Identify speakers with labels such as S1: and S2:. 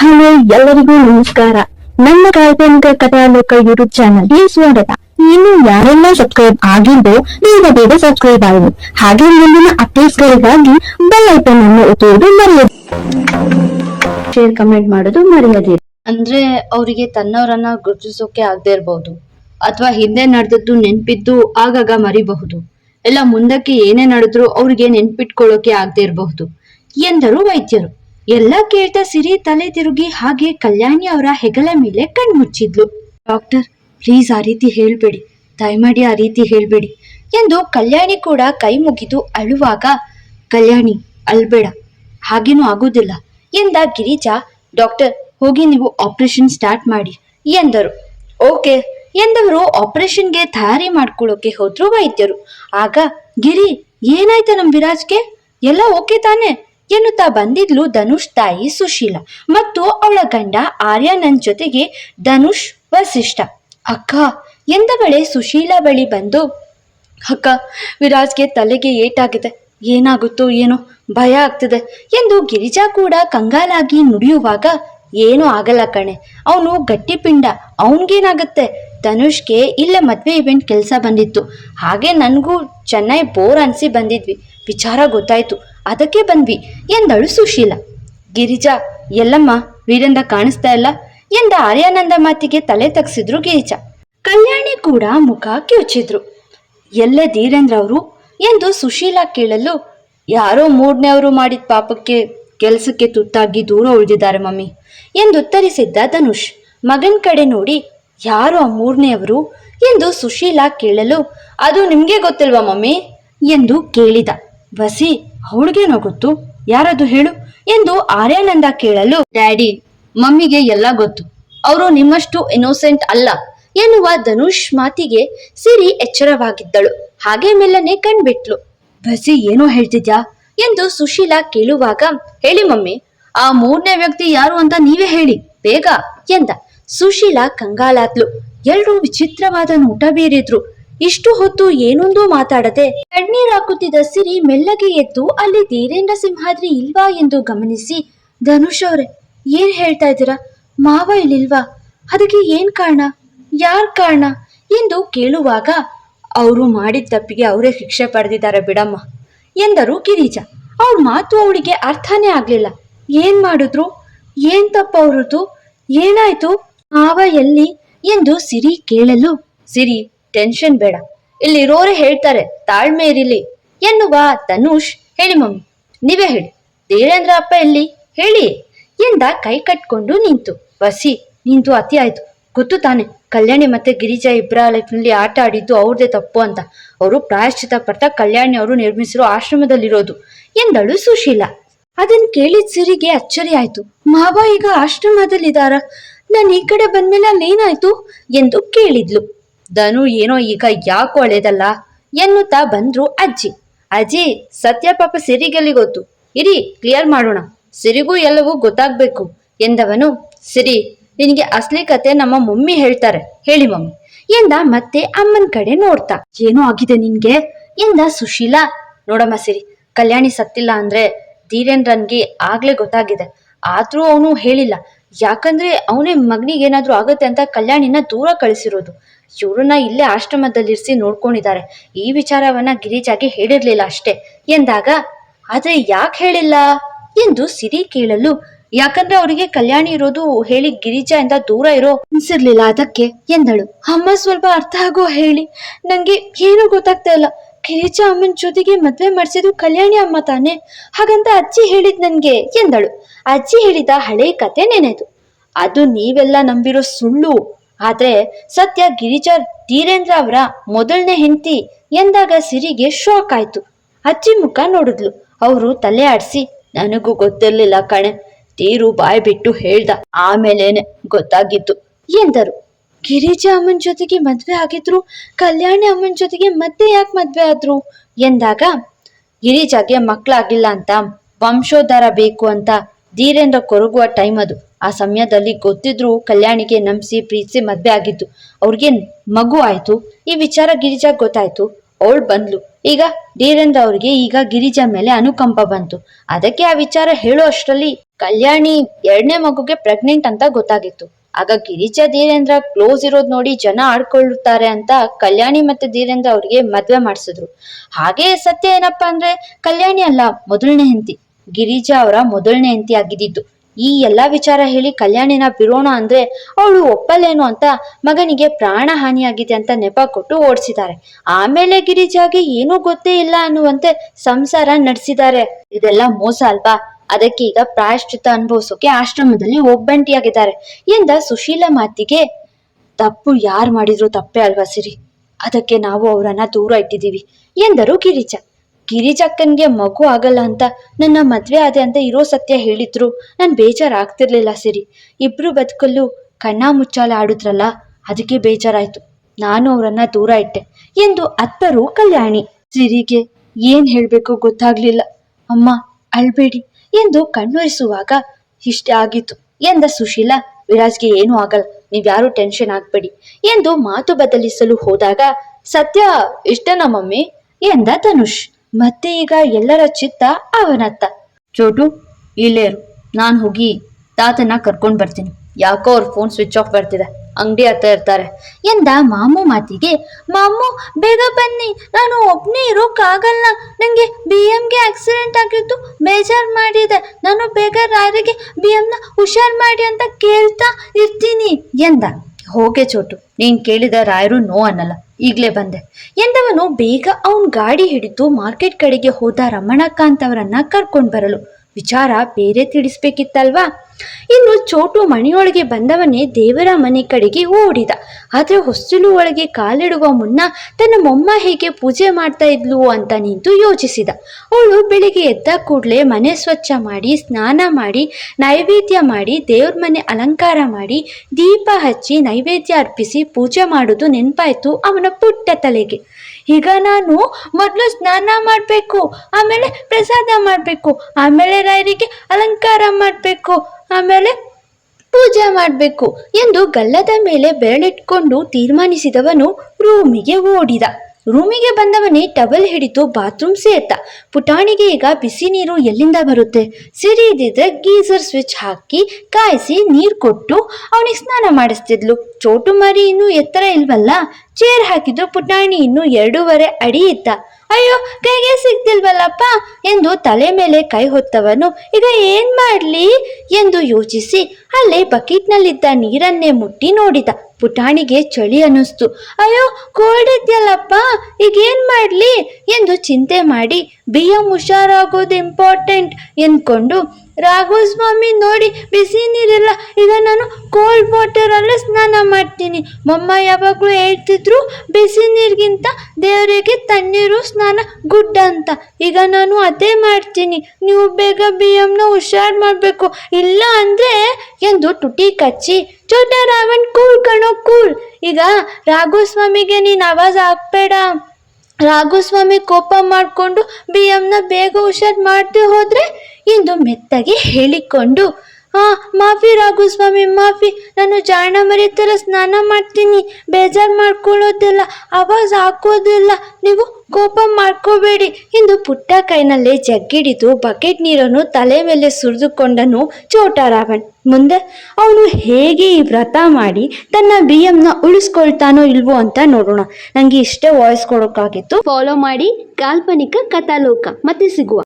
S1: Hello ಎಲ್ಲರಿಗೂ ನಮಸ್ಕಾರ. ನನ್ನ ಕಾಲ್ಪನಿಕ ಕಥಾಲೋಕ ಯೂಟ್ಯೂಬ್ ಚಾನಲ್ಗೆ ಸ್ವಾಗತ ಇನ್ನು ಯಾರೆಲ್ಲ ಸಬ್ಸ್ಕ್ರೈಬ್ ಆಗಿದ್ದು ಬೇಗ ಬೇಗ ಸಬ್ಸ್ಕ್ರೈಬ್ ಆಗಿ. ಹಾಗೆ ಮುಂದಿನ ಅಪ್ಡೇಟ್ಸ್ ಗಳಿಗಾಗಿ ಬೆಲ್ ಅನ್ನು ಒತ್ತುವುದು ಮರೆಯದು ಶೇರ್ ಕಮೆಂಟ್ ಮಾಡೋದು ಮರೆಯದಿರಿ
S2: ಅಂದ್ರೆ ಅವರಿಗೆ ತನ್ನವರನ್ನ ಗುರುತಿಸೋಕೆ ಆಗದೆ ಇರಬಹುದು ಅಥವಾ ಹಿಂದೆ ನಡೆದದ್ದು ನೆನ್ಪಿದ್ದು ಆಗಾಗ ಮರಿಬಹುದು. ಎಲ್ಲ ಮುಂದಕ್ಕೆ ಏನೇ ನಡೆದ್ರು ಅವ್ರಿಗೆ ನೆನ್ಪಿಟ್ಕೊಳ್ಳೋಕೆ ಆಗದೆ ಇರಬಹುದು. ಎಂದರು ವೈದ್ಯರು. ಎಲ್ಲ ಕೇಳ್ತಾ ಸಿರಿ ತಲೆ ತಿರುಗಿ ಹಾಗೆ ಕಲ್ಯಾಣಿ ಅವರ ಹೆಗಲ ಮೇಲೆ ಕಣ್ಮುಚ್ಚಿದ್ಲು ಡಾಕ್ಟರ್ ಪ್ಲೀಸ್ ಆ ರೀತಿ ಹೇಳ್ಬೇಡಿ. ದಯಮಾಡಿ ಆ ರೀತಿ ಹೇಳ್ಬೇಡಿ ಎಂದು ಕಲ್ಯಾಣಿ ಕೂಡ ಕೈ ಮುಗಿದು ಅಳುವಾಗ, ಕಲ್ಯಾಣಿ, ಅಳ್ಬೇಡ, ಹಾಗೇನೂ ಆಗೋದಿಲ್ಲ ಎಂದ ಗಿರಿಜಾ, ಡಾಕ್ಟರ್, ಹೋಗಿ ನೀವು ಆಪರೇಷನ್ ಸ್ಟಾರ್ಟ್ ಮಾಡಿ ಎಂದರು. ಓಕೆ ಎಂದವರು ಆಪರೇಷನ್ಗೆ ತಯಾರಿ ಮಾಡ್ಕೊಳ್ಳೋಕೆ ಹೋದ್ರು ವೈದ್ಯರು. ಆಗ, ಗಿರಿ, ಏನಾಯ್ತು ನಮ್ ವಿರಾಜ್ಗೆ? ಎಲ್ಲ ಓಕೆ ತಾನೆ? ಎನ್ನುತ್ತಾ ಬಂದಿದ್ಲು ಧನುಷ್ ತಾಯಿ ಸುಶೀಲ ಮತ್ತು ಅವಳ ಗಂಡ ಆರ್ಯನನ್ ಜೊತೆಗೆ ಧನುಷ್ ವಸಿಷ್ಠ. ಅಕ್ಕ ಎಂದವಳೆ ಸುಶೀಲ ಬಳಿ ಬಂದು, ಅಕ್ಕ, ವಿರಾಜ್ಗೆ ತಲೆಗೆ ಏಟಾಗಿದೆ. ಏನಾಗುತ್ತೋ ಏನೋ ಭಯ ಆಗ್ತಿದೆ ಎಂದು ಗಿರಿಜಾ ಕೂಡ ಕಂಗಾಲಾಗಿ ನುಡಿಯುವಾಗ, ಏನೂ ಆಗಲ್ಲ ಕಣೆ. ಅವನು ಗಟ್ಟಿಪಿಂಡ. ಅವನಿಗೇನಾಗುತ್ತೆ? ಧನುಷ್ಗೆ ಇಲ್ಲೇ ಮದುವೆ ಇವೆಂಟ್ ಕೆಲಸ ಬಂದಿತ್ತು. ಹಾಗೆ ನನಗೂ ಚೆನ್ನೈ ಬೋರ್ ಅನಿಸಿ ಬಂದಿದ್ವಿ. ವಿಚಾರ ಗೊತ್ತಾಯ್ತು. ಅದಕ್ಕೆ ಬಂದ್ವಿ. ಎಂದಳು ಸುಶೀಲ. ಗಿರಿಜಾ, ಎಲ್ಲಮ್ಮ, ವೀರೇಂದ್ರ ಕಾಣಿಸ್ತಾ ಇಲ್ಲ? ಎಂದ ಆರ್ಯಾನಂದ ಮಾತಿಗೆ ತಲೆ ತಗ್ಸಿದ್ರು ಗಿರಿಜಾ. ಕಲ್ಯಾಣಿ ಕೂಡ ಮುಖ ಕಿವುಚಿದ್ರು ಎಲ್ಲೇ ಧೀರೇಂದ್ರ ಅವರು? ಎಂದು ಸುಶೀಲಾ ಕೇಳಲು, ಯಾರೋ ಮೂರನೇವರು ಮಾಡಿದ ಪಾಪಕ್ಕೆ ಕೆಲಸಕ್ಕೆ ತುತ್ತಾಗಿ ದೂರ ಉಳಿದಿದ್ದಾರೆ ಮಮ್ಮಿ, ಎಂದು ಉತ್ತರಿಸಿದ್ದ ಧನುಷ್. ಮಗನ್ ಕಡೆ ನೋಡಿ ಯಾರು ಆ ಮೂರನೆಯವರು ಎಂದು ಸುಶೀಲಾ ಕೇಳಲು, ಅದು ನಿಮಗೆ ಗೊತ್ತಿಲ್ವಾ ಮಮ್ಮಿ? ಎಂದು ಕೇಳಿದ. ಬಸಿ, ಅವಳಿಗೇನೋ ಗೊತ್ತು. ಯಾರದು ಹೇಳು? ಎಂದು ಆರ್ಯಾನಂದ ಕೇಳಲು, ಡ್ಯಾಡಿ, ಮಮ್ಮಿಗೆ ಎಲ್ಲ ಗೊತ್ತು. ಅವರು ನಿಮ್ಮಷ್ಟು ಇನ್ನೋಸೆಂಟ್ ಅಲ್ಲ ಎನ್ನುವ ಧನುಷ್ ಮಾತಿಗೆ ಸಿರಿ ಎಚ್ಚರವಾಗಿದ್ದಳು. ಹಾಗೆ ಮೆಲ್ಲನೆ ಕಣ್ಬಿಟ್ಲು. ಬಸಿ, ಏನೋ ಹೇಳ್ತಿದ್ಯಾ? ಎಂದು ಸುಶೀಲಾ ಕೇಳುವಾಗ, ಹೇಳಿ ಮಮ್ಮಿ, ಆ ಮೂರನೇ ವ್ಯಕ್ತಿ ಯಾರು ಅಂತ ನೀವೇ ಹೇಳಿ, ಬೇಗ, ಎಂದ. ಸುಶೀಲಾ ಕಂಗಾಲಾತ್ಲು ಎಲ್ರೂ ವಿಚಿತ್ರವಾದ ನೋಟ ಬೀರಿದ್ರು. ಇಷ್ಟು ಹೊತ್ತು ಏನೊಂದು ಮಾತಾಡದೆ ಕಣ್ಣೀರ್ ಹಾಕುತ್ತಿದ್ದ ಸಿರಿ ಮೆಲ್ಲಗೆ ಎದ್ದು ಅಲ್ಲಿ ಧೀರೇಂದ್ರ ಸಿಂಹಾದ್ರಿ ಇಲ್ವಾ ಎಂದು ಗಮನಿಸಿ, ಧನುಷ್ ಅವ್ರೆ, ಏನ್ ಹೇಳ್ತಾ ಇದ್ದೀರಾ? ಮಾವ ಇಲ್ಲಿಲ್ವಾ? ಅದಕ್ಕೆ ಏನ್ ಕಾರಣ? ಯಾರ್ ಕಾರಣ? ಎಂದು ಕೇಳುವಾಗ, ಅವರು ಮಾಡಿದ ತಪ್ಪಿಗೆ ಅವರೇ ಶಿಕ್ಷೆ ಪಡೆದಿದ್ದಾರೆ ಬಿಡಮ್ಮ, ಎಂದರು ಗಿರೀಜ. ಅವ್ರ ಮಾತು ಅವಳಿಗೆ ಅರ್ಥನೇ ಆಗ್ಲಿಲ್ಲ. ಏನ್ ಮಾಡಿದ್ರು? ಏನ್ ತಪ್ಪ ಅವ್ರದ್ದು? ಏನಾಯ್ತು? ಮಾವ ಎಲ್ಲಿ ಎಂದು ಸಿರಿ ಕೇಳಲು, ಸಿರಿ, ಟೆನ್ಷನ್ ಬೇಡ. ಇಲ್ಲಿರೋರೆ ಹೇಳ್ತಾರೆ, ತಾಳ್ಮೆ ಇರಲಿ ಎನ್ನುವ ತನುಷ್. ಹೇಳಿ ಮಮ್ಮಿ, ನೀವೇ ಹೇಳಿ. ದೇವೇಂದ್ರ ಅಪ್ಪ ಎಲ್ಲಿ? ಹೇಳಿ ಎಂದ ಕೈ ಕಟ್ಕೊಂಡು ನಿಂತು. ಬಸಿ ನಿಂತು ಅತಿ ಆಯ್ತು. ಗೊತ್ತು ತಾನೆ. ಕಲ್ಯಾಣಿ ಮತ್ತೆ ಗಿರಿಜಾ ಇಬ್ಬರ ಲೈಫ್ನಲ್ಲಿ ಆಟ ಆಡಿದ್ದು ಅವ್ರದೇ ತಪ್ಪು ಅಂತ. ಅವರು ಪ್ರಾಯಶ್ಚಿತ ಪಡ್ತಾ ಕಲ್ಯಾಣಿ ಅವರು ನಿರ್ಮಿಸಿರೋ ಆಶ್ರಮದಲ್ಲಿರೋದು ಎಂದಳು ಸುಶೀಲಾ. ಅದನ್ ಕೇಳಿದ ಸಿರಿಗೆ ಅಚ್ಚರಿ ಆಯ್ತು. ಮಾವ ಈಗ ಆಶ್ರಮದಲ್ಲಿದಾರ ನಾನು ಈ ಕಡೆ ಬಂದ್ಮೇಲೆ ಅಲ್ಲೇನಾಯ್ತು ಎಂದು ಕೇಳಿದ್ಲು. ಧನು ಏನೋ ಈಗ ಯಾಕೋ ಒಳ್ಳೇದಲ್ಲ ಎನ್ನುತ್ತಾ ಬಂದ್ರು ಅಜ್ಜಿ. ಅಜ್ಜಿ, ಸತ್ಯ ಪಾಪ ಸಿರಿಗೆಲ್ಲಿ ಗೊತ್ತು. ಇರಿ ಕ್ಲಿಯರ್ ಮಾಡೋಣ. ಸಿರಿಗೂ ಎಲ್ಲವೂ ಗೊತ್ತಾಗ್ಬೇಕು ಎಂದವನು, ಸಿರಿ, ನಿನಗೆ ಅಸಲಿ ಕತೆ ನಮ್ಮ ಮಮ್ಮಿ ಹೇಳ್ತಾರೆ. ಹೇಳಿ ಮಮ್ಮಿ ಎಂದ ಮತ್ತೆ ಅಮ್ಮನ ಕಡೆ ನೋಡ್ತಾ. ಏನೋ ಆಗಿದೆ ನಿನ್ಗೆ? ಎಂದ ಸುಶೀಲಾ. ನೋಡಮ್ಮ ಸಿರಿ, ಕಲ್ಯಾಣಿ ಸತ್ತಿಲ್ಲ ಅಂದ್ರೆ ಧೀರೇಂದ್ರನ್ಗೆ ಆಗ್ಲೇ ಗೊತ್ತಾಗಿದೆ. ಆದ್ರೂ ಅವನು ಹೇಳಿಲ್ಲ. ಯಾಕಂದ್ರೆ ಅವನೇ ಮಗನಿಗೆ ಏನಾದ್ರೂ ಆಗುತ್ತೆ ಅಂತ ಕಲ್ಯಾಣಿನ ದೂರ ಕಳಿಸಿರೋದು. ಇವ್ರನ್ನ ಇಲ್ಲೇ ಆಶ್ರಮದಲ್ಲಿರಿಸಿ ನೋಡ್ಕೊಂಡಿದ್ದಾರೆ. ಈ ವಿಚಾರವನ್ನ ಗಿರಿಜಾಗೆ ಹೇಳಿರ್ಲಿಲ್ಲ ಅಷ್ಟೇ. ಎಂದಾಗ, ಆದ್ರೆ ಯಾಕೆ ಹೇಳಿಲ್ಲ? ಎಂದು ಸಿರಿ ಕೇಳಲು. ಯಾಕಂದ್ರೆ ಅವರಿಗೆ ಕಲ್ಯಾಣಿ ಇರೋದು ಹೇಳಿ ಗಿರಿಜಾ ಇಂದ ದೂರ ಇರೋ ಅನ್ಸಿರ್ಲಿಲ್ಲ ಅದಕ್ಕೆ ಎಂದಳು. ಅಮ್ಮ ಸ್ವಲ್ಪ ಅರ್ಥ ಆಗೋ ಹೇಳಿ. ನಂಗೆ ಏನು ಗೊತ್ತಾಗ್ತಾ ಇಲ್ಲ. ಗಿರಿಜಾ ಅಮ್ಮನ ಜೊತೆಗೆ ಮದ್ವೆ ಮಾಡಿಸಿದ್ದು ಕಲ್ಯಾಣಿ ಅಮ್ಮ ತಾನೆ? ಹಾಗಂತ ಅಜ್ಜಿ ಹೇಳಿದ್ ನನ್ಗೆ ಎಂದಳು. ಅಜ್ಜಿ ಹೇಳಿದ ಹಳೆ ಕತೆ ನೆನೆದು. ಅದು ನೀವೆಲ್ಲ ನಂಬಿರೋ ಸುಳ್ಳು. ಆದ್ರೆ ಸತ್ಯ ಗಿರಿಜಾ ಧೀರೇಂದ್ರ ಅವರ ಮೊದಲನೇ ಹೆಂಡತಿ ಎಂದಾಗ ಸಿರಿಗೆ ಶಾಕ್ ಆಯ್ತು. ಅಜ್ಜಿ ಮುಖ ನೋಡಿದ್ಲು. ಅವರು ತಲೆ ಆಡಿಸಿ, ನನಗೂ ಗೊತ್ತಿರ್ಲಿಲ್ಲ ಕಣೆ. ತೀರು ಬಾಯ್ ಬಿಟ್ಟು ಹೇಳ್ದ. ಆಮೇಲೇನೆ ಗೊತ್ತಾಗಿತ್ತು. ಎಂದರು. ಗಿರಿಜಾ ಅಮ್ಮನ ಜೊತೆಗೆ ಮದ್ವೆ ಆಗಿದ್ರು, ಕಲ್ಯಾಣಿ ಅಮ್ಮನ ಜೊತೆಗೆ ಮತ್ತೆ ಯಾಕೆ ಮದ್ವೆ ಆದ್ರು? ಎಂದಾಗ, ಗಿರಿಜಾಗೆ ಮಕ್ಕಳಾಗಿಲ್ಲ ಅಂತ, ವಂಶೋದ್ಧಾರ ಬೇಕು ಅಂತ ಧೀರೇಂದ್ರ ಕೊರಗುವ ಟೈಮ್ ಅದು. ಆ ಸಮಯದಲ್ಲಿ ಗೊತ್ತಿದ್ರು ಕಲ್ಯಾಣಿಗೆ ನಂಬಿಸಿ, ಪ್ರೀತಿಸಿ ಮದ್ವೆ ಆಗಿದ್ದು. ಅವ್ರಿಗೆ ಮಗು ಆಯ್ತು. ಈ ವಿಚಾರ ಗಿರಿಜಾ ಗೊತ್ತಾಯ್ತು. ಅವಳು ಬಂದ್ಲು. ಈಗ ಧೀರೇಂದ್ರ ಅವ್ರಿಗೆ ಈಗ ಗಿರಿಜಾ ಮೇಲೆ ಅನುಕಂಪ ಬಂತು. ಅದಕ್ಕೆ ಆ ವಿಚಾರ ಹೇಳೋ ಅಷ್ಟರಲ್ಲಿ ಕಲ್ಯಾಣಿ ಎರಡನೇ ಮಗುಗೆ ಪ್ರೆಗ್ನೆಂಟ್ ಅಂತ ಗೊತ್ತಾಗಿತ್ತು. ಆಗ ಗಿರಿಜಾ ಧೀರೇಂದ್ರ ಕ್ಲೋಸ್ ಇರೋದ್ ನೋಡಿ ಜನ ಆಡ್ಕೊಳ್ಳುತ್ತಾರೆ ಅಂತ ಕಲ್ಯಾಣಿ ಮತ್ತೆ ಧೀರೇಂದ್ರ ಅವ್ರಿಗೆ ಮದ್ವೆ ಮಾಡಿಸಿದ್ರು. ಹಾಗೆ ಸತ್ಯ ಏನಪ್ಪಾ ಅಂದ್ರೆ ಕಲ್ಯಾಣಿ ಅಲ್ಲ, ಮೊದಲನೇ ಹೆಂಡತಿ. ಗಿರಿಜಾ ಅವರ ಮೊದಲನೇ ಹೆಂಡತಿ ಆಗಿದ್ದಿತ್ತು ಈ ಎಲ್ಲಾ ವಿಚಾರ ಹೇಳಿ ಕಲ್ಯಾಣಿನ ಬಿಡೋಣ ಅಂದ್ರೆ ಅವಳು ಒಪ್ಪಲೇನು ಅಂತ ಮಗನಿಗೆ ಪ್ರಾಣ ಹಾನಿಯಾಗಿದೆ ಅಂತ ನೆಪ ಕೊಟ್ಟು ಓಡಿಸಿದ್ದಾರೆ. ಆಮೇಲೆ ಗಿರಿಜಾಗೆ ಏನೂ ಗೊತ್ತೇ ಇಲ್ಲ ಅನ್ನುವಂತೆ ಸಂಸಾರ ನಡೆಸಿದ್ದಾರೆ. ಇದೆಲ್ಲ ಮೋಸ ಅಲ್ವಾ? ಅದಕ್ಕೆ ಈಗ ಪ್ರಾಯಶ್ಚಿತ್ತ ಅನುಭವಿಸೋಕೆ ಆಶ್ರಮದಲ್ಲಿ ಒಬ್ಬಂಟಿಯಾಗಿದ್ದಾರೆ ಎಂದ ಸುಶೀಲ ಮಾತಿಗೆ, ತಪ್ಪು ಯಾರು ಮಾಡಿದ್ರು ತಪ್ಪೇ ಅಲ್ವಾ ಸಿರಿ? ಅದಕ್ಕೆ ನಾವು ಅವರನ್ನ ದೂರ ಇಟ್ಟಿದ್ದೀವಿ ಎಂದರು ಗಿರಿಜ. ಗಿರಿಜಕ್ಕನ್ಗೆ ಮಗು ಆಗಲ್ಲ ಅಂತ ನನ್ನ ಮದ್ವೆ ಆದೆ ಅಂತ ಇರೋ ಸತ್ಯ ಹೇಳಿದ್ರು. ನನ್ ಬೇಜಾರಾಗ್ತಿರ್ಲಿಲ್ಲ ಸಿರಿ. ಇಬ್ರು ಬದುಕಲ್ಲೂ ಕಣ್ಣ ಮುಚ್ಚಾಲೆ ಆಡುದ್ರಲ್ಲ, ಅದಕ್ಕೆ ಬೇಜಾರಾಯ್ತು. ನಾನು ಅವರನ್ನ ದೂರ ಇಟ್ಟೆ ಎಂದು ಅತ್ತರು ಕಲ್ಯಾಣಿ. ಸಿರಿಗೆ ಏನ್ ಹೇಳ್ಬೇಕು ಗೊತ್ತಾಗ್ಲಿಲ್ಲ. ಅಮ್ಮ, ಅಳ್ಬೇಡಿ. ಎಂದು ಕಣ್ಣೊರಿಸುವಾಗ, ಇಷ್ಟ ಆಗಿತ್ತು ಎಂದ ಸುಶೀಲ, ವಿರಾಜ್ಗೆ ಏನೂ ಆಗಲ್ಲ, ನೀವ್ಯಾರು ಟೆನ್ಷನ್ ಆಗ್ಬೇಡಿ ಎಂದು ಮಾತು ಬದಲಿಸಲು ಹೋದಾಗ, ಸತ್ಯ ಇಷ್ಟನಾ ಮಮ್ಮಿ? ಎಂದ ಧನುಷ್. ಮತ್ತೆ ಈಗ ಎಲ್ಲರ ಚಿತ್ತ ಅವನತ್ತ. ಚೋಟು, ಇಲ್ಲೇರು, ನಾನು ಹೋಗಿ ತಾತನ ಕರ್ಕೊಂಡ್ ಬರ್ತೀನಿ. ಯಾಕೋ ಅವ್ರ ಫೋನ್ ಸ್ವಿಚ್ ಆಫ್ ಬರ್ತಿದೆ. ಅಂಗಡಿ ಹತ್ರ ಇರ್ತಾರೆ. ಎಂದ ಮಾಮು ಮಾತಿಗೆ, ಮಾಮು, ಬೇಗ ಬನ್ನಿ. ನಾನು ಒಬ್ಬನೇ ಇರೋಕ್ಕಾಗಲ್ಲ. ನನಗೆ ಬಿ ಎಮ್ಗೆ ಆಕ್ಸಿಡೆಂಟ್ ಆಗಿದ್ದು ಬೇಜಾರು ಮಾಡಿದೆ. ನಾನು ಬೇಗ ರಾರಿಗೆ ಬಿ ಎಮ್ನ ಹುಷಾರ್ ಮಾಡಿ ಅಂತ ಕೇಳ್ತಾ ಇರ್ತೀನಿ, ಎಂದ. ಹೋಗೆ ಚೋಟು. ನೀನು ಕೇಳಿದ ರಾಯರು ನೋ ಅನ್ನಲ್ಲ. ಈಗಲೇ ಬಂದೆ. ಎಂದವನು ಬೇಗ ಅವನ್ ಗಾಡಿ ಹಿಡಿದು ಮಾರ್ಕೆಟ್ ಕಡೆಗೆ ಹೋದ ರಮಣಕಾಂತ್ ಅಂತವರನ್ನ ಕರ್ಕೊಂಡು ಬರಲು. ವಿಚಾರ ಬೇರೆ ತಿಳಿಸ್ಬೇಕಿತ್ತಲ್ವಾ? ಇನ್ನು ಚೋಟು ಮನೆಯೊಳಗೆ ಬಂದವನೇ ದೇವರ ಮನೆ ಕಡೆಗೆ ಓಡಿದ. ಆದ್ರೆ ಹೊಸ್ತಿಲು ಒಳಗೆ ಕಾಲಿಡುವ ಮುನ್ನ ತನ್ನ ಮೊಮ್ಮ ಹೇಗೆ ಪೂಜೆ ಮಾಡ್ತಾ ಇದ್ಲು ಅಂತ ನಿಂತು ಯೋಚಿಸಿದ. ಅವಳು ಬೆಳಿಗ್ಗೆ ಎದ್ದ ಕೂಡಲೇ ಮನೆ ಸ್ವಚ್ಛ ಮಾಡಿ, ಸ್ನಾನ ಮಾಡಿ, ನೈವೇದ್ಯ ಮಾಡಿ, ದೇವ್ರ ಮನೆ ಅಲಂಕಾರ ಮಾಡಿ, ದೀಪ ಹಚ್ಚಿ ನೈವೇದ್ಯ ಅರ್ಪಿಸಿ ಪೂಜೆ ಮಾಡೋದು ನೆನಪಾಯಿತು ಅವನ ಪುಟ್ಟ ತಲೆಗೆ. ಈಗ ನಾನು ಮೊದಲು ಸ್ನಾನ ಮಾಡಬೇಕು, ಆಮೇಲೆ ಪ್ರಸಾದ ಮಾಡಬೇಕು, ಆಮೇಲೆ ರಾಯರಿಗೆ ಅಲಂಕಾರ ಮಾಡಬೇಕು, ಆಮೇಲೆ ಪೂಜೆ ಮಾಡಬೇಕು ಎಂದು ಗಲ್ಲದ ಮೇಲೆ ಬೆರಳಿಟ್ಕೊಂಡು ತೀರ್ಮಾನಿಸಿದವನು ರೂಮಿಗೆ ಓಡಿದ. ರೂಮಿಗೆ ಬಂದವನೇ ಟವಲ್ ಹಿಡಿದು ಬಾತ್ರೂಮ್ ಸೇರ್ತ ಪುಟಾಣಿಗೆ ಈಗ ಬಿಸಿ ನೀರು ಎಲ್ಲಿಂದ ಬರುತ್ತೆ? ಸಿರಿ ಇದ್ದಿದ್ರೆ ಗೀಸರ್ ಸ್ವಿಚ್ ಹಾಕಿ ಕಾಯಿಸಿ ನೀರು ಕೊಟ್ಟು ಅವನಿಗೆ ಸ್ನಾನ ಮಾಡಿಸ್ತಿದ್ಲು. ಚೋಟು ಮರಿ ಇನ್ನೂ ಎತ್ತರ ಇಲ್ವಲ್ಲ? ಚೇರ್ ಹಾಕಿದ್ರು ಪುಟಾಣಿ ಇನ್ನು ಎರಡೂವರೆ ಅಡಿ ಇದ್ದ. ಅಯ್ಯೋ, ಕೈಗೆ ಸಿಗ್ತಿಲ್ವಲ್ಲಪ್ಪ? ಎಂದು ತಲೆ ಮೇಲೆ ಕೈ ಹೊತ್ತವನು. ಈಗ ಏನ್ ಮಾಡ್ಲಿ? ಎಂದು ಯೋಚಿಸಿ. ಅಲ್ಲೇ ಬಕೆಟ್ನಲ್ಲಿದ್ದ ನೀರನ್ನೇ ಮುಟ್ಟಿ ನೋಡಿದ. ಪುಟಾಣಿಗೆ ಚಳಿ ಅನ್ನಿಸ್ತು. ಅಯ್ಯೋ ಕೋಲ್ಡ್ ಇದೆಯಲ್ಲಪ್ಪ ಈಗ ಏನ್ ಮಾಡ್ಲಿ ಎಂದು ಚಿಂತೆ ಮಾಡಿ ಬಿ ಎಂ ಹುಷಾರಾಗೋದು ಇಂಪಾರ್ಟೆಂಟ್ ಎಂದ್ಕೊಂಡು ರಾಘೋಸ್ವಾಮಿ ನೋಡಿ ಬಿಸಿ ನೀರಿಲ್ಲ, ಈಗ ನಾನು ಕೋಲ್ಡ್ ವಾಟರಲ್ಲೇ ಸ್ನಾನ ಮಾಡ್ತೀನಿ. ಮಮ್ಮ ಯಾವಾಗಲೂ ಹೇಳ್ತಿದ್ರು ಬಿಸಿ ನೀರಿಗಿಂತ ದೇವರಿಗೆ ತಣ್ಣೀರು, ಸ್ನಾನ ಗುಡ್ ಅಂತ. ಈಗ ನಾನು ಅದೇ ಮಾಡ್ತೀನಿ. ನೀವು ಬೇಗ ಬಿ ಎಮ್ನ ಹುಷಾರ್ ಮಾಡಬೇಕು. ಇಲ್ಲ ಅಂದರೆ ಎಂದು ತುಟಿ ಕಚ್ಚಿ ಚೋಟ ರಾವಣ್ ಕೂಲ್ ಕಣೋ ಕೂಲ್ ಈಗ ರಾಘುಸ್ವಾಮಿಗೆ ನೀನು ಆವಾಜ್ ಹಾಕ್ಬೇಡ. ರಾಘುಸ್ವಾಮಿ ಕೋಪ ಮಾಡಿಕೊಂಡು ಬಿ ಎಮ್ನ ಬೇಗ ಹುಷಾರ್ ಮಾಡ್ತಿ ಹೋದ್ರೆ ಎಂದು ಮೆತ್ತಗೆ ಹೇಳಿಕೊಂಡು ಹಾ, ಮಾಫಿ ರಾಘುಸ್ವಾಮಿ ಮಾಫಿ. ನಾನು ಜಾಣ ಮರಿ ಥರ ಸ್ನಾನ ಮಾಡ್ತೀನಿ. ಬೇಜಾರು ಮಾಡ್ಕೊಳ್ಳೋದಿಲ್ಲ ಆವಾಜ್ ಹಾಕೋದಿಲ್ಲ. ನೀವು ಕೋಪ ಮಾಡ್ಕೋಬೇಡಿ. ಎಂದು ಪುಟ್ಟ ಕೈನಲ್ಲಿ ಜಗ್ಗಿಡಿದು ಬಕೆಟ್ ನೀರನ್ನು ತಲೆ ಮೇಲೆ ಸುರಿದುಕೊಂಡನು ಚೋಟಾರಾಮನ್. ಮುಂದೆ ಅವನು ಹೇಗೆ ಈ ವ್ರತ ಮಾಡಿ ತನ್ನ ಬಿ ಎಮ್ನ ಉಳಿಸ್ಕೊಳ್ತಾನೋ ಇಲ್ವೋ ಅಂತ ನೋಡೋಣ. ನನಗೆ ಇಷ್ಟೇ ವಾಯ್ಸ್ ಕೊಡೋಕ್ಕಾಗಿತ್ತು. ಫಾಲೋ ಮಾಡಿ ಕಾಲ್ಪನಿಕ ಕಥಾಲೋಕ. ಮತ್ತೆ ಸಿಗುವ.